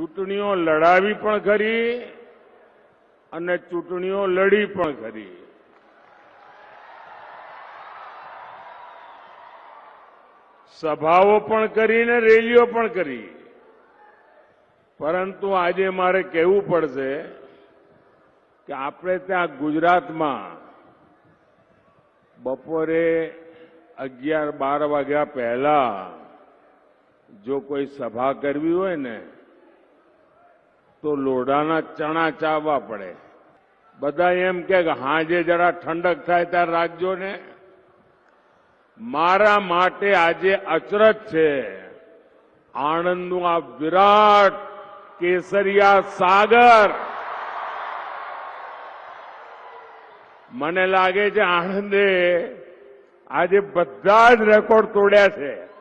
ચૂંટણીઓ લડાવી પણ ખરી અને ચૂંટણીઓ લડી પણ ખરી. સભાઓ પણ કરી ને રેલીઓ પણ કરી. પરંતુ આજે મારે કહેવું પડશે કે આપણે ત્યાં ગુજરાતમાં બપોરે અગિયાર બાર વાગ્યા પહેલા જો કોઈ સભા કરવી હોય ને તો લોઢાના ચણા ચાવવા પડે. બધા એમ કે હાજે જરા ઠંડક થાય ત્યારે રાખજો ને મારા માટે આજે અચરજ છે. આણંદનું આ વિરાટ કેસરિયા સાગર. મને લાગે છે આણંદે આજે બધા જ રેકોર્ડ તોડ્યા છે.